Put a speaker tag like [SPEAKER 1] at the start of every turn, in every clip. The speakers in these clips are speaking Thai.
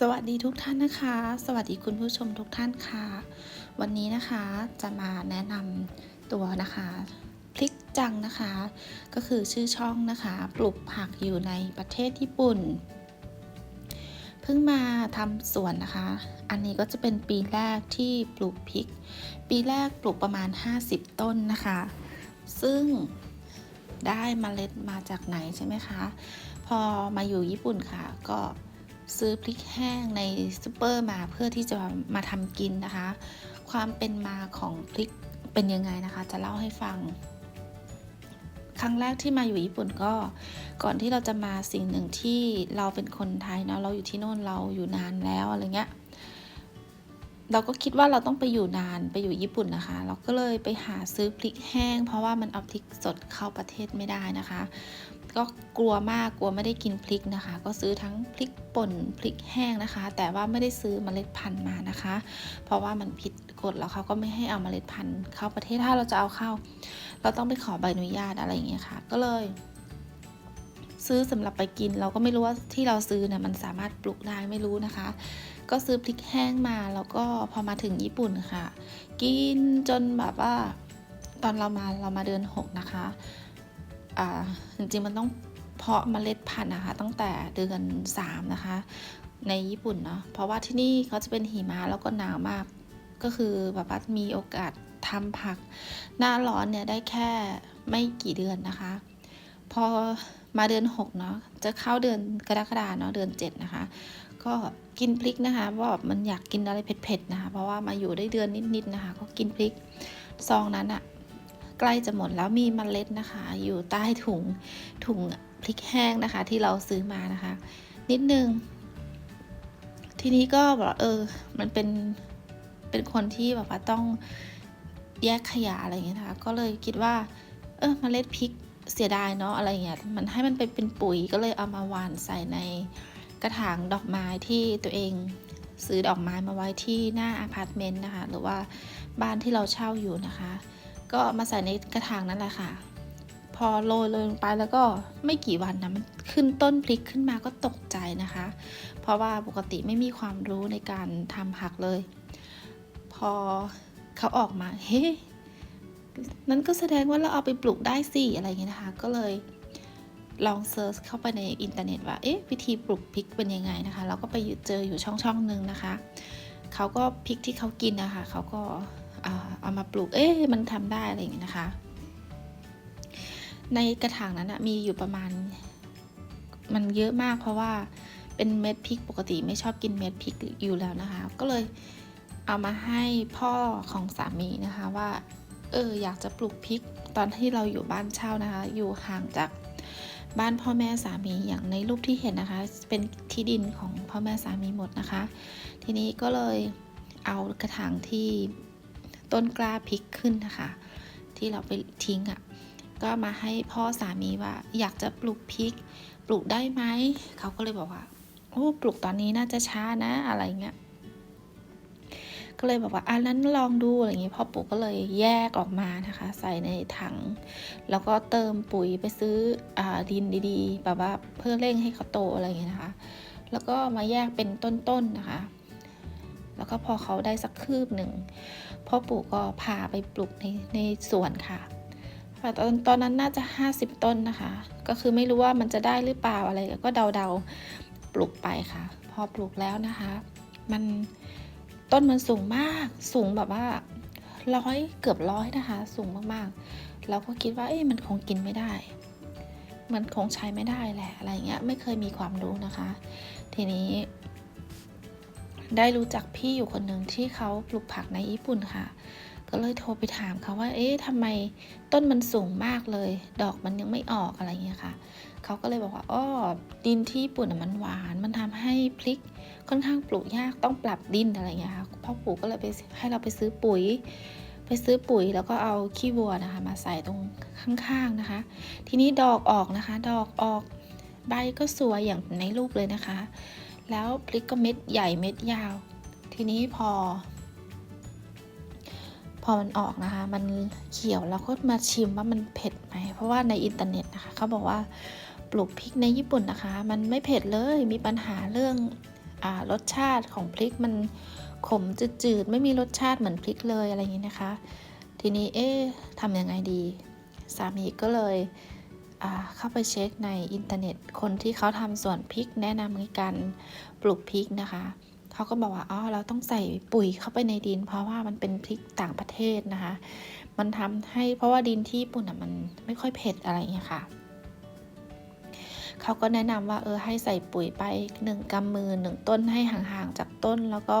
[SPEAKER 1] สวัสดีทุกท่านนะคะ สวัสดีคุณผู้ชมทุกท่านค่ะ วันนี้นะคะจะมาแนะนำตัวนะคะพริกจังนะคะ ก็คือชื่อช่องนะคะปลูกผักอยู่ในประเทศญี่ปุ่น เพิ่งมาทำสวนนะคะ อันนี้ก็จะเป็นปีแรกที่ปลูกพริก ปีแรกปลูกประมาณ 50 ต้นนะคะ ซึ่งได้มเมล็ดมาจากไหนใช่ไหมคะ พอมาอยู่ญี่ปุ่นค่ะก็ ซื้อพริกแห้งในซูเปอร์มาเพื่อที่จะมาทำกินนะคะ ความเป็นมาของพริกเป็นยังไงนะคะ จะเล่าให้ฟัง ครั้งแรกที่มาอยู่ญี่ปุ่นก็ก่อนที่เราจะมาสิ่งหนึ่งที่เราเป็นคนไทยเนาะเราอยู่ที่โน่นเราอยู่นานแล้วอะไรเงี้ย เราก็คิดว่าเราต้องไปอยู่นานไปอยู่ญี่ปุ่นนะคะ เราก็เลยไปหาซื้อพริกแห้ง เพราะว่ามันเอาพริกสดเข้าประเทศไม่ได้นะคะ ก็กลัวมากกลัวไม่ได้กินพริกนะคะ ก็ซื้อทั้งพริกป่นพริกแห้งนะคะ แต่ว่าไม่ได้ซื้อเมล็ดพันธุ์มานะคะ เพราะว่ามันผิดกฎแล้วเขาก็ไม่ให้เอาเมล็ดพันธุ์เข้าประเทศถ้าเราจะเอาเข้า เราต้องไปขอใบอนุญาตอะไรอย่างเงี้ยค่ะ ก็เลย ซื้อสำหรับไปกิน เราก็ไม่รู้ว่าที่เราซื้อเนี่ยมันสามารถปลูกได้ไม่รู้นะคะ ก็ซื้อพริกแห้งมาแล้วก็พอมาถึงญี่ปุ่นค่ะ กินจนแบบว่า ตอนเรามาเรามาเดือนหกนะคะอ่าจริงๆมันต้องเพาะเมล็ดพันธุ์นะคะ ตั้งแต่เดือน3นะคะ ในญี่ปุ่นเนาะเพราะว่าที่นี่เขาจะเป็นหิมะแล้วก็หนาวมาก ก็คือแบบว่ามีโอกาสทำผัก หน้าร้อนเนี่ยได้แค่ไม่กี่เดือนนะคะ พอ มาเดือน6เนาะจะเข้าเดือนกรกฎาเนาะเดือน 7 นะคะ ก็กินพริกนะคะเพราะว่าแบบมันอยากกินอะไรเผ็ดๆนะคะ เพราะว่ามาอยู่ได้เดือนนิดๆนะคะ ก็กินพริกซองนั้นอะใกล้จะหมดแล้วมีเมล็ดนะคะ อยู่ใต้ถุงถุงพริกแห้งนะคะ ที่เราซื้อมานะคะ นิดนึง ทีนี้ก็บอกเออ มันเป็นเป็นคนที่แบบว่าต้องแยกขยะอะไรอย่างเงี้ยนะคะ ก็เลยคิดว่า เออเมล็ดพริก เสียดายเนาะอะไรเงี้ยมันให้มันไปเป็นปุ๋ยก็เลยเอามาหว่านใส่ในกระถางดอกไม้ที่ตัวเองซื้อดอกไม้มาไว้ที่หน้าอพาร์ตเมนต์นะคะ หรือว่าบ้านที่เราเช่าอยู่นะคะ ก็มาใส่ในกระถางนั่นแหละค่ะ พอโรยลงไปแล้วก็ไม่กี่วันนะมันขึ้นต้นพริกขึ้นมาก็ตกใจนะคะ เพราะว่าปกติไม่มีความรู้ในการทำผักเลย พอเขาออกมาเฮ้ นั้นก็แสดงว่าเราเอาไปปลูกได้สิอะไรเงี้ยนะคะ ก็เลยลองเซิร์ชเข้าไปในอินเทอร์เน็ตว่าเอ๊ะวิธีปลูกพริกเป็นยังไงนะคะ เราก็ไปเจออยู่ช่องช่องหนึ่งนะคะเขาก็พริกที่เขากินนะคะเขาก็เอามาปลูกเอ๊ะมันทำได้อะไรอย่างเงี้ยนะคะ ในกระถางนั้นนะมีอยู่ประมาณ มันเยอะมากเพราะว่าเป็นเม็ดพริกปกติไม่ชอบกินเม็ดพริกอยู่แล้วนะคะ ก็เลยเอามาให้พ่อของสามีนะคะว่า เอออยากจะปลูกพริกตอนที่เราอยู่บ้านเช่านะคะ อยู่ห่างจากบ้านพ่อแม่สามีอย่างในรูปที่เห็นนะคะ เป็นที่ดินของพ่อแม่สามีหมดนะคะ ทีนี้ก็เลยเอากระถางที่ต้นกล้าพริกขึ้นนะคะ ที่เราไปทิ้งอะ่ะก็มาให้พ่อสามีว่า อยากจะปลูกพริก ปลูกได้ไหมเขาก็เลยบอกว่าโอ้ปลูกตอนนี้น่าจะช้านะอะไรเงี้ย ก็เลยบอกว่าอันนั้นลองดูอะไรอย่างนี้พ่อปู่ก็เลยแยกออกมานะคะ ใส่ในถัง แล้วก็เติมปุ๋ยไปซื้ออดินดีๆแบบว่าเพื่อเร่งให้เขาโตอะไรอย่างเงี้นะคะ แล้วก็มาแยกเป็นต้นๆนนะคะ แล้วก็พอเขาได้สักคืบหนึ่งพ่อปู่ก็พาไปปลูกในในสวนค่ะตอนตอนนั้นน่าจะ 50 ต้นนะคะ ก็คือไม่รู้ว่ามันจะได้หรือเปล่าอะไรก็เดาๆปลูกไปค่ะ พอปลูกแล้วนะคะ มัน ต้นมันสูงมาก สูงแบบว่าร้อยเกือบร้อยนะคะ สูงมากๆ เราก็คิดว่าเอ้มันคงกินไม่ได้ มันคงใช้ไม่ได้แหละอะไรเงี้ยไม่เคยมีความรู้นะคะ ทีนี้ได้รู้จักพี่อยู่คนหนึ่งที่เขาปลูกผักในญี่ปุ่นค่ะ ก็เลยโทรไปถามเขาว่า เอ๊ะทำไมต้นมันสูงมากเลย ดอกมันยังไม่ออกอะไรเงี้ยค่ะ เขาก็เลยบอกว่าอ้อดินที่ญี่ปุ่นมันหวาน มันทำให้พริกค่อนข้างปลูกยาก ต้องปรับดินอะไรเงี้ยค่ะ พ่อปู่ก็เลยไปให้เราไปซื้อปุ๋ย ไปซื้อปุ๋ยแล้วก็เอาขี้วัวนะคะ มาใส่ตรงข้างๆนะคะ ทีนี้ดอกออกนะคะ ดอกออก ใบก็สวยอย่างในรูปเลยนะคะ แล้วพริกก็เม็ดใหญ่เม็ดยาว ทีนี้พอ พอมันออกนะคะ มันเขียวแล้วก็มาชิมว่ามันเผ็ดไหมเพราะว่าในอินเทอร์เน็ตนะคะเขาบอกว่าปลูกพริกในญี่ปุ่นนะคะ มันไม่เผ็ดเลยมีปัญหาเรื่องอรสชาติของพริกมันขมจืดๆไม่มีรสชาติเหมือนพริกเลยอะไรอย่างนี้นะคะ ทีนี้เอ๊ะทำยังไงดี สามีก็เลยเข้าไปเช็คในอินเทอร์เน็ต คนที่เขาทำสวนพริกแนะนำในการปลูกพริกนะคะ เขาก็บอกว่าอ๋อเราต้องใส่ปุ๋ยเข้าไปในดิน เพราะว่ามันเป็นพริกต่างประเทศนะคะ มันทำให้เพราะว่าดินที่ญี่ปุ่นอะมันไม่ค่อยเผ็ดอะไรอย่างเงี้ยค่ะเขาก็แนะนำว่าเออให้ใส่ปุ๋ยไปหนึ่งกำมือหนึ่งต้นให้ห่างๆจากต้นแล้วก็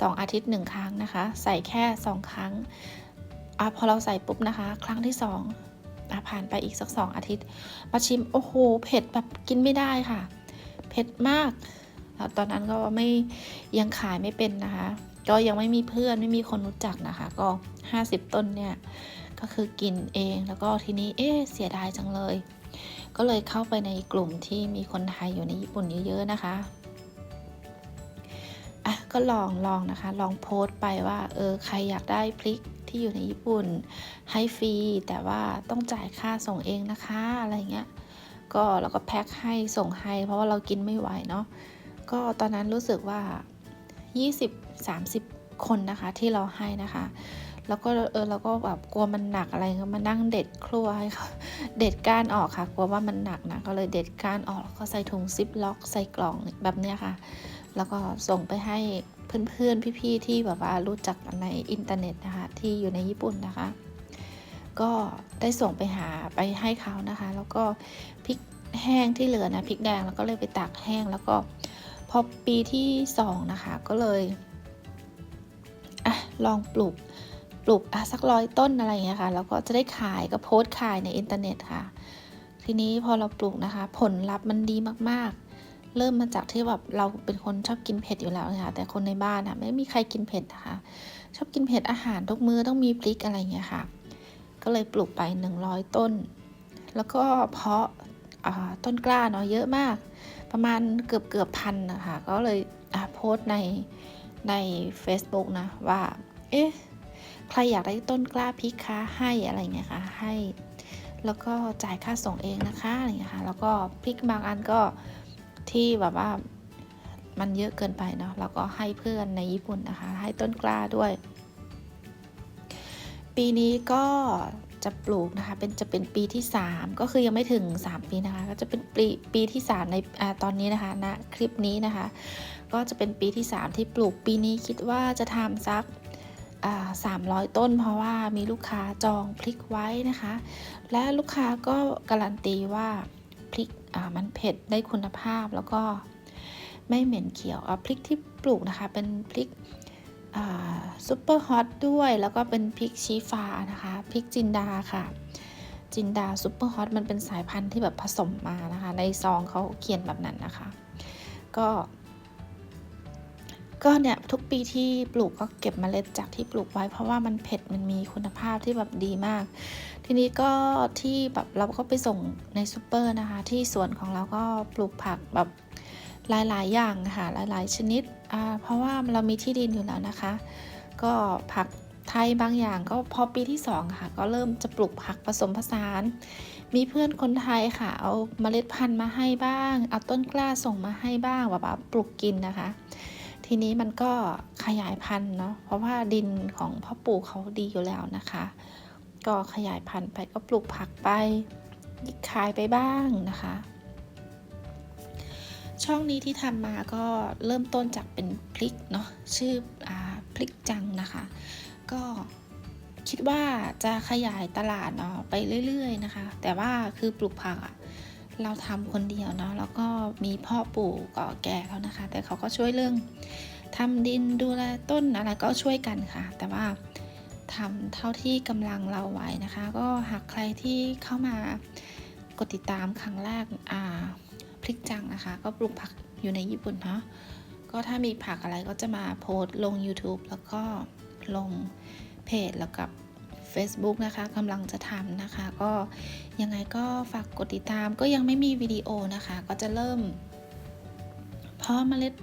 [SPEAKER 1] สองอาทิตย์หนึ่งครั้งนะคะ ใส่แค่สองครั้งอพอเราใส่ปุ๊บนะคะ ครั้งที่สองอะผ่านไปอีกสักสองอาทิตย์ มาชิม โอ้โห เผ็ดแบบกินไม่ได้ค่ะ เผ็ดมาก ตอนนั้นก็ไม่ยังขายไม่เป็นนะคะ ก็ยังไม่มีเพื่อนไม่มีคนรู้จักนะคะ ก็ 50 ต้นเนี่ยก็คือกินเองแล้วก็ทีนี้เอ๊เสียดายจังเลย ก็เลยเข้าไปในกลุ่มที่มีคนไทยอยู่ในญี่ปุ่นเยอะๆนะคะอะก็ลองลองนะคะ ลองโพสต์ไปว่าเออใครอยากได้พริกที่อยู่ในญี่ปุ่นให้ฟรีแต่ว่าต้องจ่ายค่าส่งเองนะคะอะไรเงี้ยก็เราก็แพ็คให้ส่งให้เพราะว่าเรากินไม่ไหวเนาะ ก็ตอนนั้นรู้สึกว่า 20-30 คนนะคะที่เราให้นะคะ แล้วก็เออเราก็แบบกลัวมันหนักอะไรก็มานั่งเด็ดครัวให้เขาเด็ดก้านออกค่ะ กลัวว่ามันหนักนะก็เลยเด็ดก้านออกแล้วก็ใส่ถุงซิปล็อก ใส่กล่องแบบเนี้ยค่ะ แล้วก็ส่งไปให้เพื่อนๆพี่ๆที่แบบว่ารู้จักในอินเทอร์เน็ตนะคะที่อยู่ในญี่ปุ่นนะคะ ก็ได้ส่งไปหาไปให้เขานะคะ แล้วก็พริกแห้งที่เหลือนะพริกแดงแล้วก็เลยไปตากแห้งแล้วก็ พอปีที่สองนะคะก็เลยอะลองปลูกปลูกอะสักร้อยต้นอะไรอย่างเงี้ยค่ะแล้วก็จะได้ขายก็โพสต์ขายในอินเทอร์เน็ตค่ะ ทีนี้พอเราปลูกนะคะ ผลลัพธ์มันดีมากๆ เริ่มมาจากที่แบบเราเป็นคนชอบกินเผ็ดอยู่แล้วนะคะแต่คนในบ้านอะไม่มีใครกินเผ็ดนะคะ ชอบกินเผ็ดอาหารทุกมื้อต้องมีพริกอะไรอย่างเงี้ยค่ะ ก็เลยปลูกไป 100 ต้น แล้วก็เพาะต้นกล้าเนาะเยอะมาก ประมาณเกือบเกือบพันนะคะก็เลยโพสต์ในใน Facebook นะว่า เอ๊ะ ใครอยากได้ต้นกล้าพริกคะให้อะไรเงี้ยค่ะให้ แล้วก็จ่ายค่าส่งเองนะคะอะไรเงี้ยค่ะแล้วก็พริกบางอันก็ที่แบบว่ามันเยอะเกินไปเนาะแล้วก็ให้เพื่อนในญี่ปุ่นนะคะ ให้ต้นกล้าด้วย ปีนี้ก็ จะปลูกนะคะ เป็นจะเป็นปีที่ 3 ก็คือยังไม่ถึง 3 ปีนะคะ ก็จะเป็นปีปีที่ 3 ในอตอนนี้นะคะณนะคลิปนี้นะคะ ก็จะเป็นปีที่ 3 ที่ปลูกปีนี้คิดว่าจะทำสักสามร้อยต้นเพราะว่ามีลูกค้าจองพริกไว้นะคะ และลูกค้าก็การันตีว่าพริกมันเผ็ดได้คุณภาพแล้วก็ไม่เหม็นเขียวพริกที่ปลูกนะคะ เป็นพริก ซุปเปอร์ฮอตด้วยแล้วก็เป็นพริกชี้ฟ้านะคะพริกจินดาค่ะ จินดาซุปเปอร์ฮอตมันเป็นสายพันธุ์ที่แบบผสมมานะคะ ในซองเขาเขียนแบบนั้นนะคะ ก็ก็เนี่ยทุกปีที่ปลูกก็เก็บมเมล็ดจากที่ปลูกไว้เพราะว่ามันเผ็ดมันมีคุณภาพที่แบบดีมาก ทีนี้ก็ที่แบบเราก็ไปส่งในซูเปอร์นะคะ ที่สวนของเราก็ปลูกผักแบบหลายๆ อย่างค่ะหลาย ๆ ชนิด เพราะว่าเรามีที่ดินอยู่แล้วนะคะ ก็ผักไทยบางอย่างก็พอปีที่2ค่ะ ก็เริ่มจะปลูกผักผสมผสาน มีเพื่อนคนไทยค่ะ เอาเมล็ดพันธุ์มาให้บ้าง เอาต้นกล้าส่งมาให้บ้างแบบปลูกกินนะคะ ทีนี้มันก็ขยายพันธุ์เนาะ เพราะว่าดินของพ่อปู่เขาดีอยู่แล้วนะคะ ก็ขยายพันธุ์ไปก็ปลูกผักไปขายไปบ้างนะคะ ช่องนี้ที่ทำมาก็เริ่มต้นจากเป็นพลิกเนาะชื่ออพลิกจังนะคะ ก็คิดว่าจะขยายตลาดเนาะไปเรื่อยๆนะคะ แต่ว่าคือปลูกผักอะเราทำคนเดียวเนาะแล้วก็มีพ่อปู่ก่อแก่เขานะคะ แต่เขาก็ช่วยเรื่องทำดินดูแลต้นอะไรก็ช่วยกันค่ะ แต่ว่าทำเท่าที่กำลังเราไหวนะคะ ก็หากใครที่เข้ามากดติดตามครั้งแรกอ่า พลิกจังนะคะ ก็ปลูกผักอยู่ในญี่ปุ่นเนาะก็ถ้ามีผักอะไรก็จะมาโพสลง YouTube แล้วก็ลงเพจแล้วกับ Facebook นะคะกำลังจะทำนะคะ ก็ยังไงก็ฝากกดติดตามก็ยังไม่มีวิดีโอนะคะ ก็จะเริ่ม เพาะเมล็ด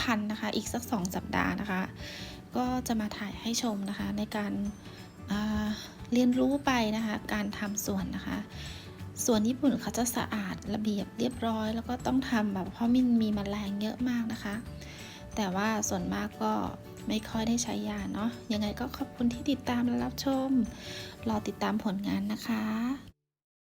[SPEAKER 1] พันธุ์นะคะ อีกสักสองสัปดาห์นะคะ ก็จะมาถ่ายให้ชมนะคะในการเรียนรู้ไปนะคะ การทำสวนนะคะ ส่วนญี่ปุ่นเขาจะสะอาดระเบียบเรียบร้อย แล้วก็ต้องทำแบบเพราะมันมีแมลงเยอะมากนะคะ แต่ว่าส่วนมากก็ไม่ค่อยได้ใช้ยาเนาะยังไงก็ขอบคุณที่ติดตามและรับชม รอติดตามผลงานนะคะ